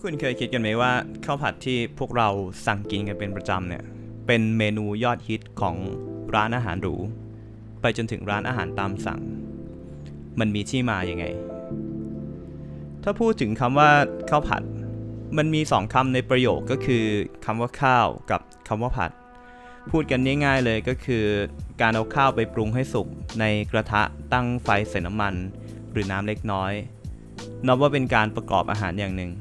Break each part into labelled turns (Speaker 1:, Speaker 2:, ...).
Speaker 1: คุณเคยคิดกันไหมว่าข้าวผัดที่พวกเราสั่งกินกันเป็นประจำเนี่ย เป็นเมนูยอดฮิตของร้านอาหารหรู ไปจนถึงร้านอาหารตามสั่ง มันมีที่มาอย่างไง ถ้าพูดถึงคำว่าข้าวผัด มันมีสองคำในประโยคก็คือคำว่าข้าวกับคำว่าผัด พูดกันง่ายๆเลยก็คือ การเอาข้าวไปปรุงให้สุกในกระทะตั้งไฟใส่น้ำมัน หรือน้ำเล็กน้อย นับว่าเป็นการประกอบอาหารอย่างหนึ่ง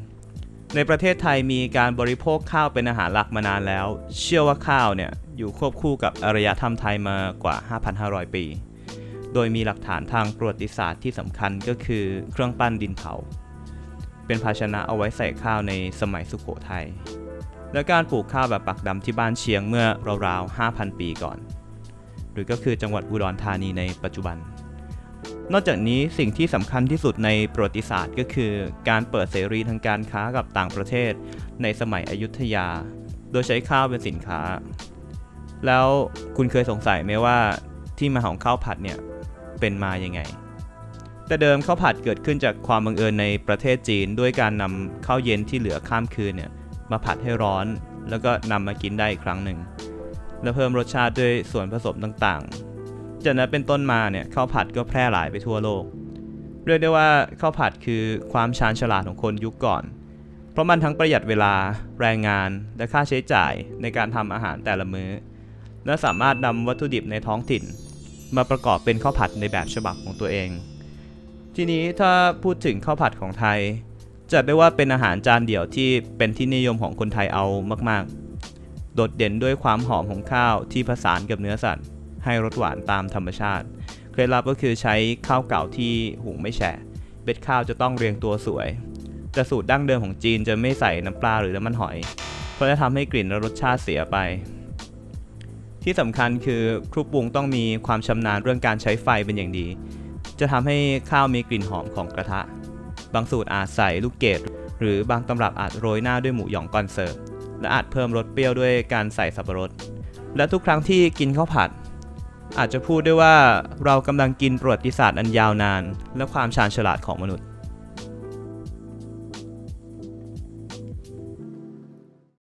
Speaker 1: ในประเทศไทยมีการบริโภคข้าวเป็นอาหารหลักมานานแล้ว เชื่อว่าข้าวเนี่ยอยู่ควบคู่กับอารยธรรมไทยมากว่า 5,500 ปี โดยมีหลักฐานทางประวัติศาสตร์ที่สำคัญก็คือเครื่องปั้นดินเผา เป็นภาชนะเอาไว้ใส่ข้าวในสมัยสุโขทัย และการปลูกข้าวแบบปักดำที่บ้านเชียงเมื่อราวๆ 5,000 ปีก่อน หรือก็คือจังหวัดอุดรธานีในปัจจุบัน นอกจากนี้สิ่งที่สำคัญที่สุดในประวัติศาสตร์ก็คือ การเปิดเสรีทางการค้ากับต่างประเทศ ในสมัยอยุธยา โดยใช้ข้าวเป็นสินค้า แล้วคุณเคยสงสัยไหมว่าที่มาของข้าวผัดเนี่ยเป็นมาอยังไง แต่เดิมข้าวผัดเกิดขึ้นจากความบังเอิญในประเทศจีน ด้วยการนำข้าวเย็นที่เหลือข้ามคืนเนี่ยมาผัดให้ร้อน แล้วก็นำมากินได้อีกครั้งหนึ่งและเพิ่มรสชาติด้วยส่วนผสมต่างๆ จากนั้นเป็นต้นมาเนี่ยข้าวผัดก็แพร่หลายไปทั่วโลก เรียกได้ว่าข้าวผัดคือความชาญฉลาดของคนยุคก่อน เพราะมันทั้งประหยัดเวลาแรงงานและค่าใช้จ่ายในการทำอาหารแต่ละมื้อ และสามารถนำวัตถุดิบในท้องถิ่น มาประกอบเป็นข้าวผัดในแบบฉบับของตัวเอง ทีนี้ถ้าพูดถึงข้าวผัดของไทยจัดได้ว่าเป็นอาหารจานเดี่ยวที่เป็นที่นิยมของคนไทยเอามาก ๆ โดดเด่นด้วยความหอมของข้าวที่ผสานกับเนื้อสัตว์ ให้รสหวานตามธรรมชาติ เคล็ดลับก็คือใช้ข้าวเก่าที่หุงไม่แฉะเบ็ดข้าวจะต้องเรียงตัวสวย แต่สูตรดั้งเดิมของจีนจะไม่ใส่น้ำปลาหรือน้ำมันหอย เพราะจะทำให้กลิ่นและรสชาติเสียไป ที่สำคัญคือครูปรุงต้องมีความชำนาญเรื่องการใช้ไฟเป็นอย่างดี จะทำให้ข้าวมีกลิ่นหอมของกระทะ บางสูตรอาจใส่ลูกเกดหรือบางตำรับอาจโรยหน้าด้วยหมูหยองก่อนเสิร์ฟและอาจเพิ่มรสเปรี้ยวด้วยการใส่สับปะรด และทุกครั้งที่กินข้าวผัด อาจจะพูดได้ว่าเรากำลังกินประวัติศาสตร์อันยาวนาน และความชาญฉลาดของมนุษย์